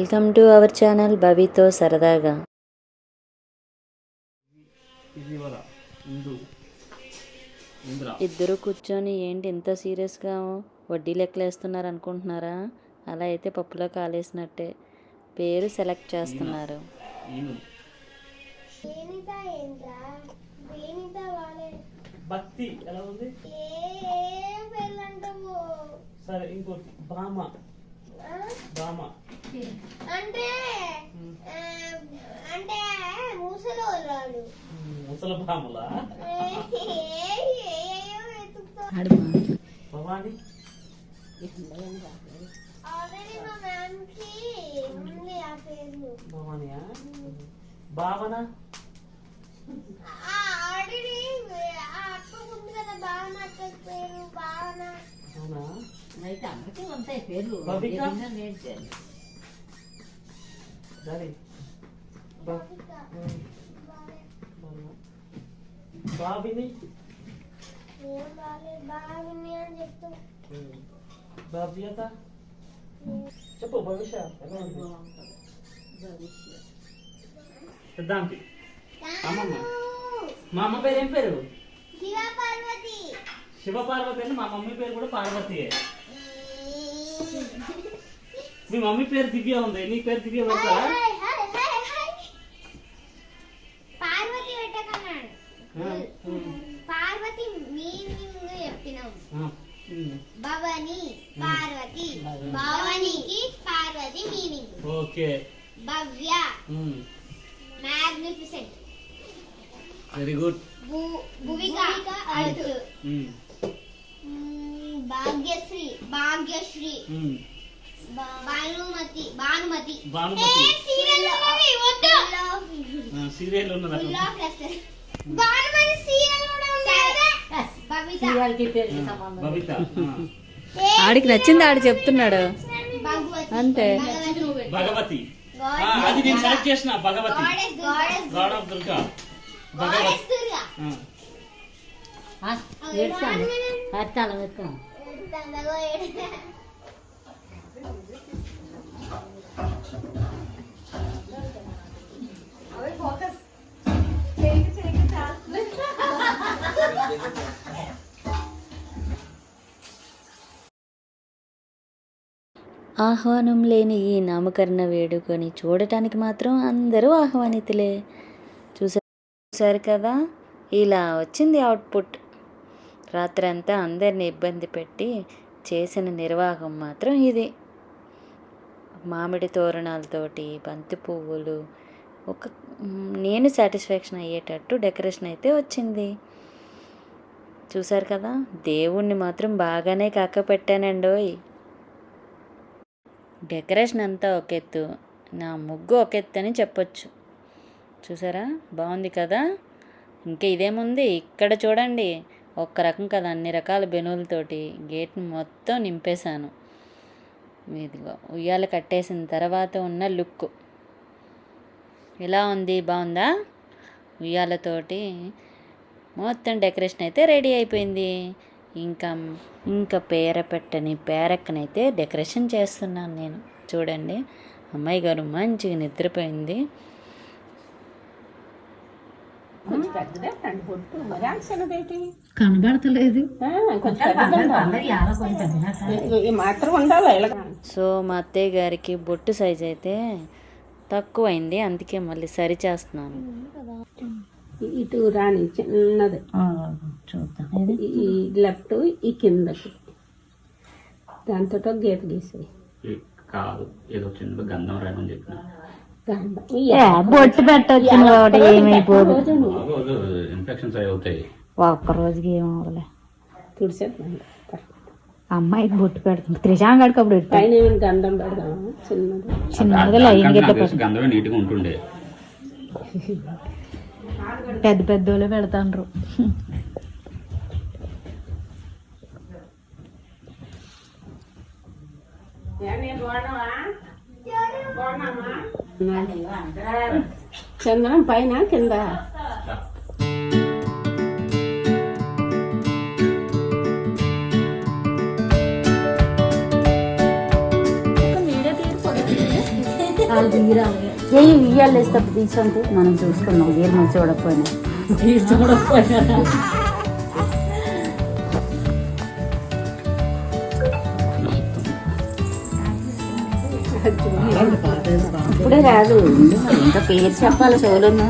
Welcome to our channel భవితో సరదాగా ఇద్దరు కూర్చొని ఏంటి ఇంత సీరియస్గా వడ్డీ లెక్కలేస్తున్నారు అనుకుంటున్నారా? అలా అయితే పప్పులో కాలేసినట్టే. పేరు సెలెక్ట్ చేస్తున్నారు. సరే ఇంకోటి భామ. భామ. అంటే అంటే ముసలి వాళ్ళు ముసల భామలా? భవాని? భవానియా? భావన? ఆల్రెడీ ఉంది కదా భావన అక్క పేరు భావన. అవునా అయితే అందరికీ ఉంటాయి పేర్లు? అని చెప్తూ భవ్యత చెప్పు భవిష్య సిద్ధాంతి అమ్మమ్మ మా అమ్మ పేరు ఏం పేరు శివ పార్వతి శివ పార్వతి అంటే మా మమ్మీ పేరు కూడా పార్వతియే మీ మమ్మీ పేరు దివ్య ఉంది. నీ పేరు దివ్య పెడతా hi, hi, hi, hi. Parvathi Bhavani Parvathi. భవనికి Parvathi meaning. Okay. Bhavya. Magnificent very good earth Bhagyashree Bhagyashree. Bhanumathi Bhanumathi. Bhanumathi. Serial వద్దు. సీరియల్ ఉన్నది ఫుల్ అక్కడ. ఆఫ్ లెస్టర్ భానుమతి సీరియల్ కూడా ఉంది కదా? బబిత. సీరియల్కి పేరుకి సంబంధం బబిత ఆడికి నచ్చింది ఆడు చెప్తున్నాడు. భగవతి. అంతే. భగవతి. అది నేను సెలెక్ట్ చేసిన Bhagavati. God of Durga Bhagavathi. ఏడ్చాను. ఆహ్వానం లేని ఈ నామకరణ వేడుకని చూడటానికి మాత్రం అందరూ ఆహ్వానితులే. చూసా చూసారు కదా? ఇలా వచ్చింది అవుట్పుట్. రాత్రంతా అందరిని ఇబ్బంది పెట్టి చేసిన నిర్వాహం మాత్రం ఇది. మామిడి తోరణాలతోటి బంతి పువ్వులు ఒక నేను సాటిస్ఫాక్షన్ అయ్యేటట్టు డెకరేషన్ అయితే వచ్చింది. చూసారు కదా? దేవుణ్ణి మాత్రం బాగానే కాకపెట్టానండోయ్. డెకరేషన్ అంతా ఒక ఎత్తు. నా ముగ్గు ఒక ఎత్తు అని చెప్పొచ్చు. చూసారా? బాగుంది కదా? ఇంకా ఇదేముంది? ఇక్కడ చూడండి. ఒక్క రకం కదా అన్ని రకాల బెనులతోటి గేట్ని మొత్తం నింపేశాను. ఇదిగో ఉయ్యాల కట్టేసిన తర్వాత ఉన్న లుక్. ఎలా ఉంది? బాగుందా? ఉయ్యాలతోటి మొత్తం డెకరేషన్ అయితే రెడీ అయిపోయింది. ఇంకా ఇంకా పేర పెట్టని పేరక్కనైతే డెకరేషన్ చేస్తున్నాను నేను. చూడండి అమ్మాయి గారు మంచిగా నిద్రపోయింది. కనబడతలేదు. సో మా అత్తయ్య గారికి బొట్టు సైజ్ అయితే తక్కువైంది అందుకే మళ్ళీ సరి చేస్తున్నాను. ఇటు రాని చిన్నది. ఈ లెఫ్ట్ ఈ కిందకి. దాంతో గీత గీసేయి. కాదు ఏదో చిన్న గంధం రాయమని చెప్పిన. గంధం. బొట్టు పెట్టచ్చు ఏమైపోదు ఇన్ఫెక్షన్స్ అవుతాయి. ఒక్క రోజుకి ఏమవ్వలే తుడిసేద్దాం అమ్మాయికి బొట్టు పెడుతుంది. త్రిశాంగడికి అప్పుడు. పైన గంధం పెడదాం చిన్నది. చిన్నగా లైన్. గంధమే నీట్గా ఉంటుండే. పెద్ద పెద్ద వాళ్ళే పెడతాండ్రు. చందనం పైన కింద. ఏ ఇయ్యాలు వేసేటప్పుడు తీసుకుంటే మనం చూసుకున్నాం. వీరు మంచి చూడకపోయినా. ఇప్పుడే రాదు. ఇంకా పేరు చెప్పాలి సోలును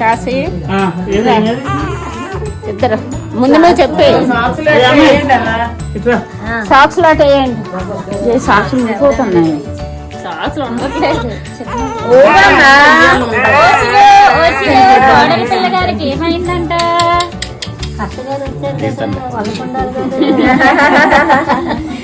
కాసే ఆ, ఏది? ఏది? ఇద్దరు. ముందు నువ్వు చెప్పే సాక్స్ లాట్ వేయండి ఏ సాక్స్ ఇంకోతున్నాయి పిల్లగారికి ఏమైందంట?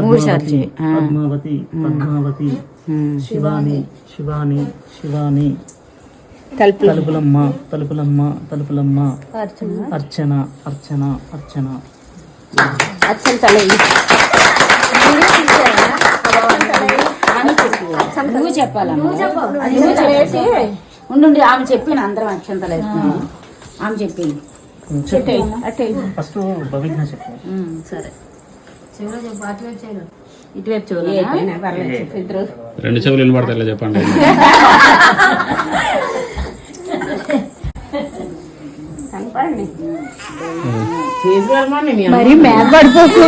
మూడు సార్లు. పద్మావతి పద్మావతి. శివాని శివాని శివాని. తలుపులు. తలుపులమ్మ తలుపులమ్మ తలుపులమ్మ. అర్చన. అర్చన అర్చన తల నువ్వు చెప్పేసి ఉండు ఆమె చెప్పింది అందరం వేస్తున్నాము ఆమె చెప్పింది. చెప్పు. అటే ఫస్ట్ సరే. ఇటువైపు రెండు చెవులు వినపడతాయి చెప్పండి. మరి మేత పడిపోకు.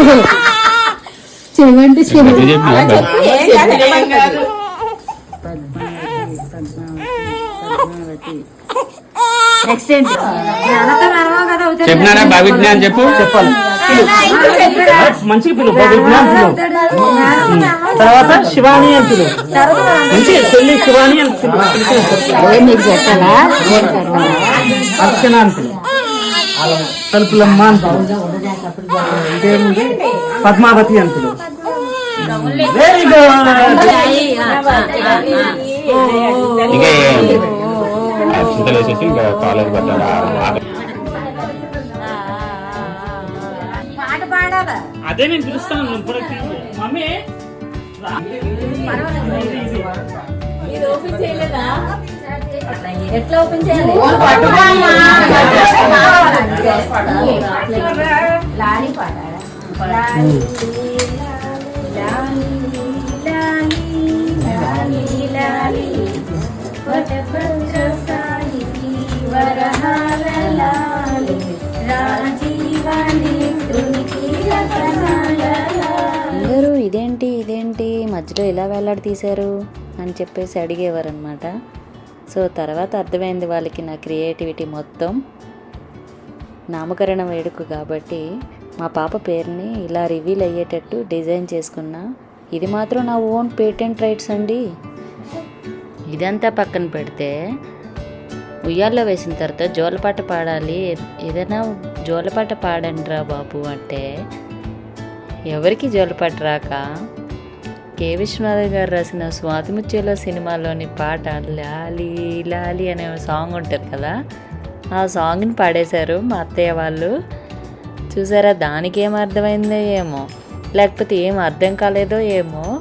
చెప్పినారా చెప్పు చెప్పాలి. మంచిగా పిలు భవిజ్ఞ అని పిలు తర్వాత శివాని అని పిలు మంచి చెల్లి శివాని అని అర్చన అని పిలు తలుపులమ్మ అని పిలు ఇంకేముంది? పద్మావతి అని పిలు వెరీ గుడ్ ఇంకా ఇంకా కాలేజ్ పెట్టాలి అదే నేను పిలుస్తాను ఇప్పటికి మమ్మీ రా. ఎట్లా ఓపెన్ చేయాలి లాలి పాట అందరూ ఇదేంటి ఇదేంటి మధ్యలో ఇలా వేలాడి తీశారు అని చెప్పేసి అడిగేవారు అనమాట సో తర్వాత అర్థమైంది వాళ్ళకి నా క్రియేటివిటీ మొత్తం. నామకరణ వేడుక కాబట్టి మా పాప పేరుని ఇలా రివీల్ అయ్యేటట్టు డిజైన్ చేసుకున్నా. ఇది మాత్రం నా ఓన్ పేటెంట్ రైట్స్ అండి. ఇదంతా పక్కన పెడితే ఉయ్యాల్లో వేసిన తర్వాత జోలపాట పాడాలి. ఏదైనా జోలపాట పాడండి రా బాబు అంటే ఎవరికి జోలపాట రాక? కే. విశ్వనాథ్ గారు రాసిన స్వాతిముత్యంలో సినిమాలోని పాట లాలి లాలి అనే సాంగ్ ఉంటుంది కదా? ఆ సాంగ్ని పాడేశారు మా అత్తయ్య వాళ్ళు. చూసారా? దానికి ఏం అర్థమైందో ఏమో. లేకపోతే ఏం అర్థం కాలేదో ఏమో.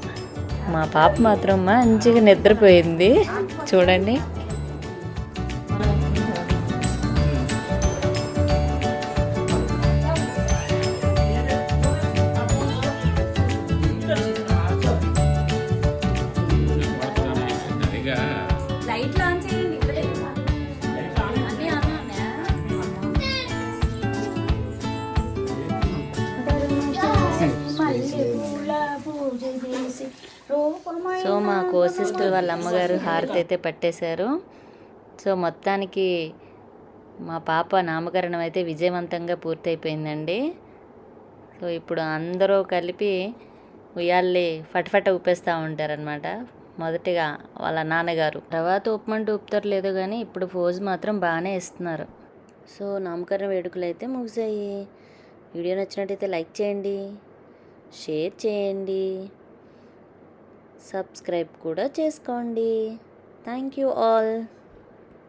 మా పాప మాత్రం మంచిగా నిద్రపోయింది. చూడండి. సో మా కో సిస్టర్ వాళ్ళ అమ్మగారు హారతి అయితే పట్టేశారు. సో మొత్తానికి మా పాప నామకరణం అయితే విజయవంతంగా పూర్తయిపోయిందండి. సో ఇప్పుడు అందరూ కలిపి ఉయ్యాల్ని ఫటఫట ఊపేస్తూ ఉంటారనమాట మొదటిగా వాళ్ళ నాన్నగారు. తర్వాత ఊపమంటూ ఊపుతారు లేదో కానీ ఇప్పుడు ఫోజు మాత్రం బాగానే ఇస్తున్నారు సో నామకరణ వేడుకలు అయితే ముగిసాయి. వీడియో నచ్చినట్టయితే లైక్ చేయండి. షేర్ చేయండి. సబ్స్క్రైబ్ కూడా చేసుకోండి. Thank you all.